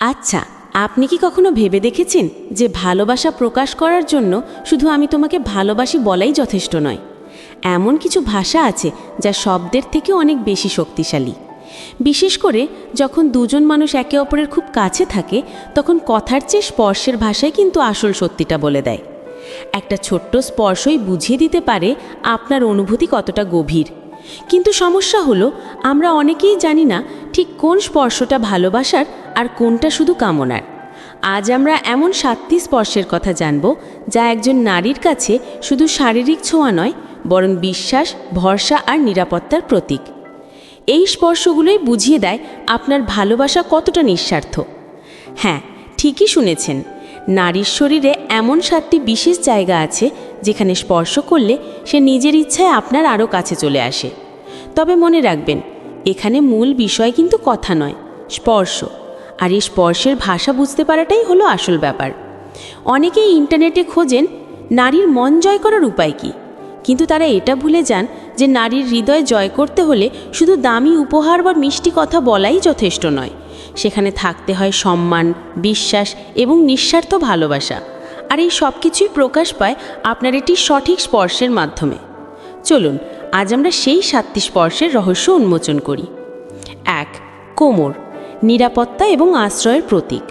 আচ্ছা আপনি কি কখনো ভেবে দেখেছেন যে ভালোবাসা প্রকাশ করার জন্য শুধু আমি তোমাকে ভালোবাসি বলাই যথেষ্ট নয়? এমন কিছু ভাষা আছে যা শব্দের থেকে অনেক বেশি শক্তিশালী। বিশেষ করে যখন দুজন মানুষ একে অপরের খুব কাছে থাকে, তখন কথার চেয়ে স্পর্শের ভাষায় কিন্তু আসল সত্যিটা বলে দেয়। একটা ছোট্ট স্পর্শই বুঝিয়ে দিতে পারে আপনার অনুভূতি কতটা গভীর। কিন্তু সমস্যা হলো, আমরা অনেকেই জানি না ঠিক কোন স্পর্শটা ভালোবাসার আর কোনটা শুধু কামনার। আজ আমরা এমন সাতটি স্পর্শের কথা জানব, যা একজন নারীর কাছে শুধু শারীরিক ছোঁয়া নয়, বরং বিশ্বাস, ভরসা আর নিরাপত্তার প্রতীক। এই স্পর্শগুলোই বুঝিয়ে দেয় আপনার ভালোবাসা কতটা নিঃস্বার্থ। হ্যাঁ ঠিকই শুনেছেন, নারীর শরীরে এমন সাতটি বিশেষ জায়গা আছে যেখানে স্পর্শ করলে সে নিজের ইচ্ছায় আপনার আরও কাছে চলে আসে। তবে মনে রাখবেন, এখানে মূল বিষয় কিন্তু কথা নয়, স্পর্শ। আর এই স্পর্শের ভাষা বুঝতে পারাটাই হলো আসল ব্যাপার। অনেকেই ইন্টারনেটে খোঁজেন, নারীর মন জয় করার উপায় কী? কিন্তু তারা এটা ভুলে যান যে নারীর হৃদয় জয় করতে হলে শুধু দামি উপহার বা মিষ্টি কথা বলাই যথেষ্ট নয়। সেখানে থাকতে হয় সম্মান, বিশ্বাস এবং নিঃস্বার্থ ভালোবাসা। আর এই সব কিছুই প্রকাশ পায় আপনার এটি সঠিক স্পর্শের মাধ্যমে। চলুন, আজ আমরা সেই সাতটি স্পর্শের রহস্য উন্মোচন করি। এক, কোমর, নিরাপত্তা এবং আশ্রয়ের প্রতীক।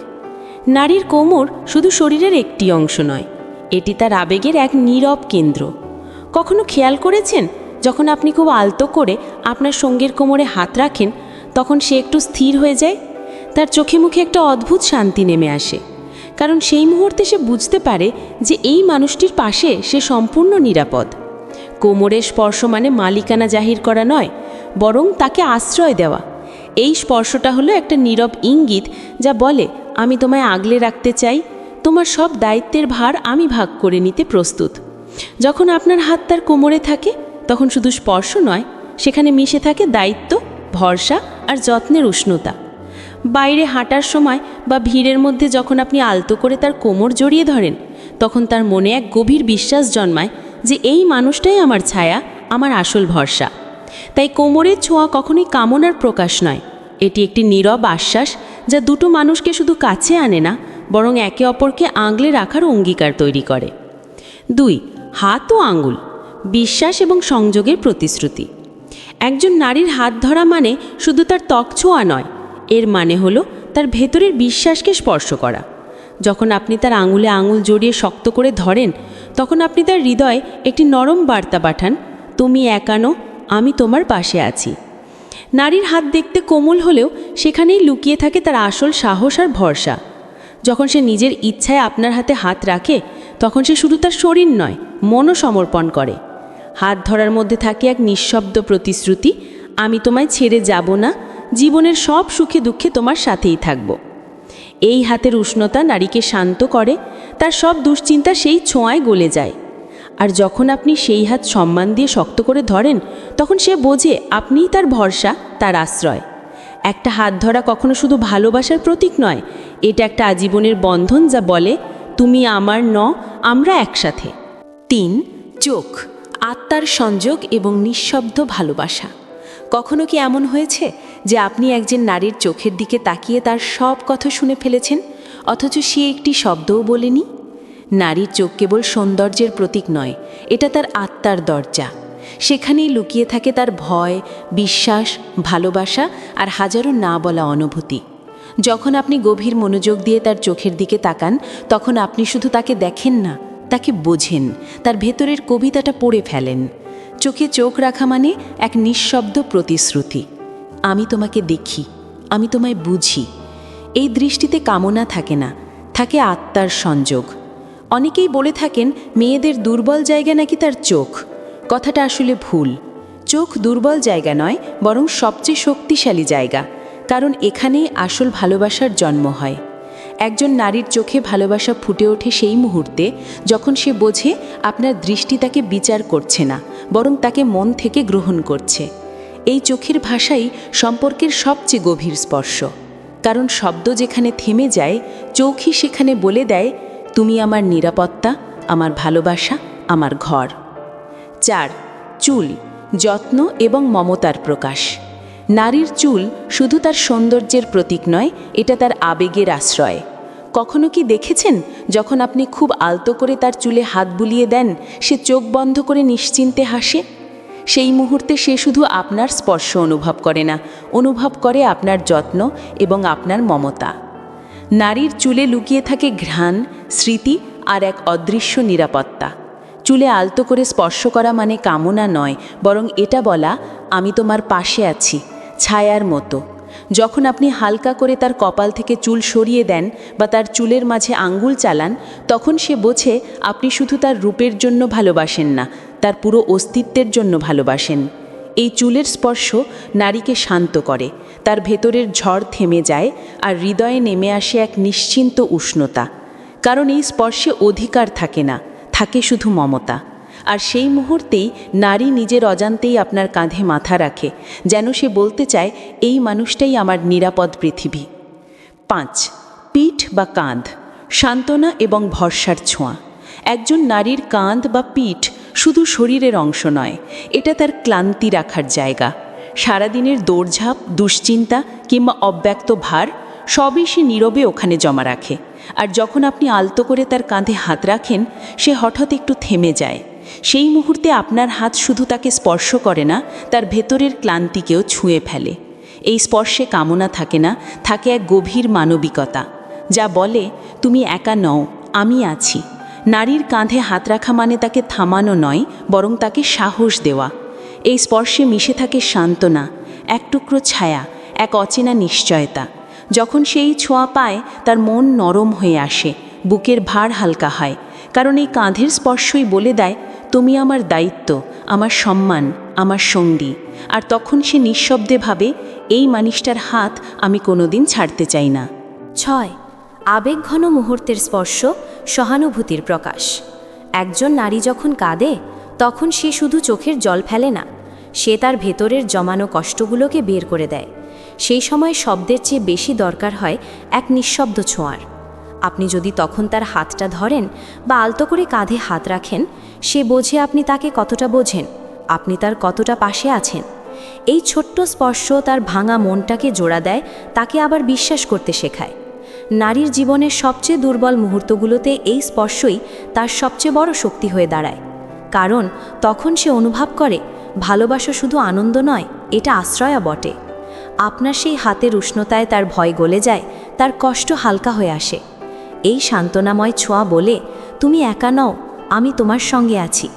নারীর কোমর শুধু শরীরের একটি অংশ নয়, এটি তার আবেগের এক নীরব কেন্দ্র। কখনো খেয়াল করেছেন, যখন আপনি খুব আলতো করে আপনার সঙ্গীর কোমরে হাত রাখেন, তখন সে একটু স্থির হয়ে যায়? তার চোখে মুখে একটা অদ্ভুত শান্তি নেমে আসে। কারণ সেই মুহূর্তে সে বুঝতে পারে যে এই মানুষটির পাশে সে সম্পূর্ণ নিরাপদ। কোমরের স্পর্শ মানে মালিকানা জাহির করা নয়, বরং তাকে আশ্রয় দেওয়া। এই স্পর্শটা হলো একটা নীরব ইঙ্গিত যা বলে, আমি তোমায় আগলে রাখতে চাই, তোমার সব দায়িত্বের ভার আমি ভাগ করে নিতে প্রস্তুত। যখন আপনার হাত তার কোমরে থাকে, তখন শুধু স্পর্শ নয়, সেখানে মিশে থাকে দায়িত্ব, ভরসা আর যত্নের উষ্ণতা। বাইরে হাঁটার সময় বা ভিড়ের মধ্যে যখন আপনি আলতো করে তার কোমর জড়িয়ে ধরেন, তখন তার মনে এক গভীর বিশ্বাস জন্মায় যে এই মানুষটাই আমার ছায়া, আমার আসল ভরসা। তাই কোমরের ছোঁয়া কখনোই কামনার প্রকাশ নয়। এটি একটি নীরব আশ্বাস যা দুটো মানুষকে শুধু কাছে আনে না, বরং একে অপরকে আঙলে রাখার অঙ্গীকার তৈরি করে। দুই, হাত ও আঙ্গুল বিশ্বাস এবং সংযোগের প্রতিশ্রুতি। একজন নারীর হাত ধরা মানে শুধু তার ত্বক ছোঁয়া নয় এর মানে হলো তার ভেতরের বিশ্বাসকে স্পর্শ করা। যখন আপনি তার আঙুলে আঙুল জড়িয়ে শক্ত করে ধরেন, তখন আপনি তার হৃদয়ে একটি নরম বার্তা পাঠান, তুমি একানো আমি তোমার পাশে আছি। নারীর হাত দেখতে কোমল হলেও সেখানেই লুকিয়ে থাকে তার আসল সাহস আর ভরসা। যখন সে নিজের ইচ্ছায় আপনার হাতে হাত রাখে, তখন সে শুধু তার শরীর নয়, মনও সমর্পণ করে। হাত ধরার মধ্যে থাকে এক নিঃশব্দ প্রতিশ্রুতি, আমি তোমায় ছেড়ে যাব না জীবনের সব সুখে দুঃখে তোমার সাথেই থাকব। এই হাতের উষ্ণতা নারীকে শান্ত করে, তার সব দুশ্চিন্তা সেই ছোঁয়ায় গলে যায়। আর যখন আপনি সেই হাত সম্মান দিয়ে শক্ত করে ধরেন, তখন সে বোঝে আপনিই তার ভরসা, তার আশ্রয়। একটা হাত ধরা কখনো শুধু ভালোবাসার প্রতীক নয়, এটা একটা আজীবনের বন্ধন যা বলে, তুমি আমার ন, আমরা একসাথে। তিন, চোখ, আত্মার সংযোগ এবং নিঃশব্দ ভালোবাসা। কখনো কি এমন হয়েছে? যে আপনি একজন নারীর চোখের দিকে তাকিয়ে তার সব কথা শুনে ফেলেছেন, অথচ সে একটি শব্দও বলেনি? নারীর চোখ কেবল সৌন্দর্যের প্রতীক নয়, এটা তার আত্মার দরজা। সেখানেই লুকিয়ে থাকে তার ভয়, বিশ্বাস, ভালোবাসা আর হাজারো না বলা অনুভূতি। যখন আপনি গভীর মনোযোগ দিয়ে তার চোখের দিকে তাকান, তখন আপনি শুধু তাকে দেখেন না, তাকে বোঝেন, তার ভেতরের কবিতাটা পড়ে ফেলেন। চোখে চোখ রাখা মানে এক নিঃশব্দ প্রতিশ্রুতি। আমি তোমাকে দেখি, আমি তোমায় বুঝি। এই দৃষ্টিতে কামনা থাকে না, থাকে আত্মার সংযোগ। অনেকেই বলে থাকেন, মেয়েদের দুর্বল জায়গা নাকি তার চোখ। কথাটা আসলে ভুল। চোখ দুর্বল জায়গা নয়, বরং সবচেয়ে শক্তিশালী জায়গা, কারণ এখানেই আসল ভালোবাসার জন্ম হয়। একজন নারীর চোখে ভালোবাসা ফুটে ওঠে সেই মুহূর্তে, যখন সে বোঝে, আপনার দৃষ্টি তাকে বিচার করছে না, বরং তাকে মন থেকে গ্রহণ করছে। এই চোখের ভাষাই সম্পর্কের সবচেয়ে গভীর স্পর্শ। কারণ শব্দ যেখানে থেমে যায়, চোখই সেখানে বলে দেয়, তুমি আমার নিরাপত্তা, আমার ভালোবাসা, আমার ঘর। চার, চুল, যত্ন এবং মমতার প্রকাশ। নারীর চুল শুধু তার সৌন্দর্যের প্রতীক নয়, এটা তার আবেগের আশ্রয়। কখনো কি দেখেছেন, যখন আপনি খুব আলতো করে তার চুলে হাত বুলিয়ে দেন, সে চোখ বন্ধ করে নিশ্চিন্তে হাসে? সেই মুহূর্তে সে শুধু আপনার স্পর্শ অনুভব করে না, অনুভব করে আপনার যত্ন এবং আপনার মমতা। নারীর চুলে লুকিয়ে থাকে ঘ্রাণ, স্মৃতি আর এক অদৃশ্য নিরাপত্তা। চুলে আলতো করে স্পর্শ করা মানে কামনা নয়, বরং এটা বলা, আমি তোমার পাশে আছি, ছায়ার মতো। যখন আপনি হালকা করে তার কপাল থেকে চুল সরিয়ে দেন বা তার চুলের মাঝে আঙ্গুল চালান, তখন সে বোঝে আপনি শুধু তার রূপের জন্য ভালোবাসেন না, তার পুরো অস্তিত্বের জন্য ভালোবাসেন। এই চুলের স্পর্শ নারীকে শান্ত করে, তার ভেতরের ঝড় থেমে যায় আর হৃদয়ে নেমে আসে এক নিশ্চিন্ত উষ্ণতা। কারণ এই স্পর্শে অধিকার থাকে না, থাকে শুধু মমতা। আর সেই মুহূর্তেই নারী নিজের অজান্তেই আপনার কাঁধে মাথা রাখে, যেন সে বলতে চায়, এই মানুষটাই আমার নিরাপদ পৃথিবী। পাঁচ, পিঠ বা কাঁধ, সান্ত্বনা এবং ভরসার ছোঁয়া। একজন নারীর কাঁধ বা পিঠ শুধু শরীরের অংশ নয়, এটা তার ক্লান্তি রাখার জায়গা। সারাদিনের দৌড়ঝাঁপ, দুশ্চিন্তা কিংবা অব্যক্ত ভার, সবই সে নীরবে ওখানে জমা রাখে। আর যখন আপনি আলতো করে তার কাঁধে হাত রাখেন, সে হঠাৎ একটু থেমে যায়। সেই মুহূর্তে আপনার হাত শুধু তাকে স্পর্শ করে না, তার ভেতরের ক্লান্তিকেও ছুঁয়ে ফেলে। এই স্পর্শে কামনা থাকে না, থাকে এক গভীর মানবিকতা, যা বলে, তুমি একা নও, আমি আছি। নারীর কাঁধে হাত রাখা মানে তাকে থামানো নয়, বরং তাকে সাহস দেওয়া। এই স্পর্শে মিশে থাকে সান্ত্বনা, এক টুকরো ছায়া, এক অচেনা নিশ্চয়তা। যখন সেই ছোঁয়া পায়, তার মন নরম হয়ে আসে, বুকের ভার হালকা হয়, কারণ এই কাঁধের স্পর্শই বলে দেয় তুমি আমার দায়িত্ব, আমার সম্মান, আমার সঙ্গী। আর তখন সে নিঃশব্দে ভাবে, এই মানুষটার হাত আমি কোনোদিন ছাড়তে চাই না। ছয় আবেগঘন মুহূর্তের স্পর্শ, সহানুভূতির প্রকাশ। একজন নারী যখন কাঁদে, তখন সে শুধু চোখের জল ফেলে না, সে তার ভেতরের জমানো কষ্টগুলোকে বের করে দেয়। সেই সময় শব্দের চেয়ে বেশি দরকার হয় এক নিঃশব্দ ছোঁয়ার। আপনি যদি তখন তার হাতটা ধরেন বা আলতো করে কাঁধে হাত রাখেন, সে বোঝে আপনি তাকে কতটা বোঝেন, আপনি তার কতটা পাশে আছেন। এই ছোট্ট স্পর্শ তার ভাঙা মনটাকে জোড়া দেয়, তাকে আবার বিশ্বাস করতে শেখায়। নারীর জীবনের সবচেয়ে দুর্বল মুহূর্তগুলোতে এই স্পর্শই তার সবচেয়ে বড় শক্তি হয়ে দাঁড়ায়। কারণ তখন সে অনুভব করে, ভালোবাসা শুধু আনন্দ নয়, এটা আশ্রয়া বটে। আপনার সেই হাতের উষ্ণতায় তার ভয় গলে যায়, তার কষ্ট হালকা হয়ে আসে। এই সান্ত্বনাময় ছোঁয়া বলে তুমি একা নও, আমি তোমার সঙ্গে আছি।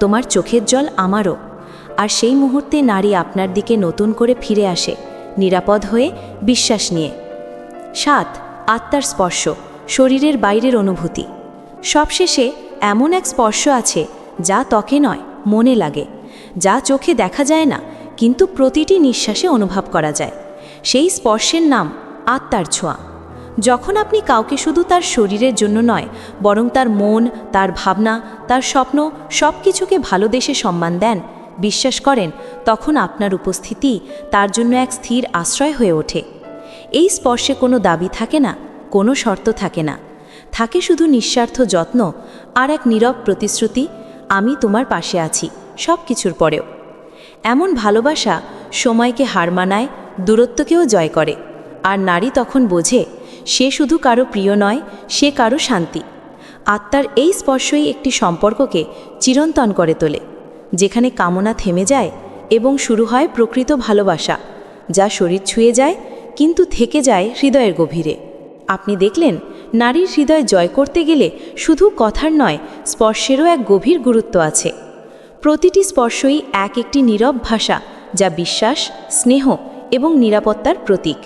তোমার চোখের জল আমারও। আর সেই মুহূর্তে নারী আপনার দিকে নতুন করে ফিরে আসে, নিরাপদ হয়ে বিশ্বাস নিয়ে। সাত, আত্মার স্পর্শ, শরীরের বাইরের অনুভূতি। সবশেষে এমন এক স্পর্শ আছে যা ত্বকে নয়, মনে লাগে। যা চোখে দেখা যায় না, কিন্তু প্রতিটি নিঃশ্বাসে অনুভব করা যায়। সেই স্পর্শের নাম আত্মার ছোঁয়া। যখন আপনি কাউকে শুধু তার শরীরের জন্য নয়, বরং তার মন, তার ভাবনা, তার স্বপ্ন সব কিছুকে ভালোদেসে সম্মান দেন, বিশ্বাস করেন, তখন আপনার উপস্থিতি তার জন্য এক স্থির আশ্রয় হয়ে ওঠে। এই স্পর্শে কোনো দাবি থাকে না, কোনো শর্ত থাকে না। থাকে শুধু নিঃস্বার্থ যত্ন আর এক নীরব প্রতিশ্রুতি, আমি তোমার পাশে আছি সব কিছুর পরেও। এমন ভালোবাসা সময়কে হার মানায়, দূরত্বকেও জয় করে। আর নারী তখন বোঝে সে শুধু কারও প্রিয় নয়, সে কারও শান্তি। আত্মার এই স্পর্শই একটি সম্পর্ককে চিরন্তন করে তোলে, যেখানে কামনা থেমে যায় এবং শুরু হয় প্রকৃত ভালোবাসা, যা শরীর ছুঁয়ে যায় কিন্তু থেকে যায় হৃদয়ের গভীরে। আপনি দেখলেন, নারীর হৃদয় জয় করতে গেলে শুধু কথার নয়, স্পর্শেরও এক গভীর গুরুত্ব আছে। প্রতিটি স্পর্শই এক একটি নীরব ভাষা, যা বিশ্বাস, স্নেহ এবং নিরাপত্তার প্রতীক।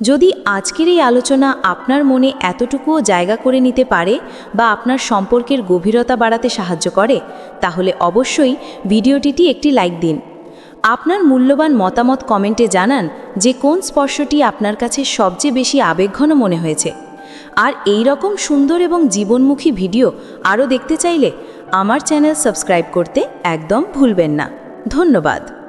যদি আজকের এই আলোচনা আপনার মনে এতটুকুও জায়গা করে নিতে পারে বা আপনার সম্পর্কের গভীরতা বাড়াতে সাহায্য করে, তাহলে অবশ্যই ভিডিওটিটি একটি লাইক দিন। আপনার মূল্যবান মতামত কমেন্টে জানান যে কোন স্পর্শটি আপনার কাছে সবচেয়ে বেশি আবেগঘন মনে হয়েছে। আর এই রকম সুন্দর এবং জীবনমুখী ভিডিও আরও দেখতে চাইলে আমার চ্যানেল সাবস্ক্রাইব করতে একদম ভুলবেন না। ধন্যবাদ।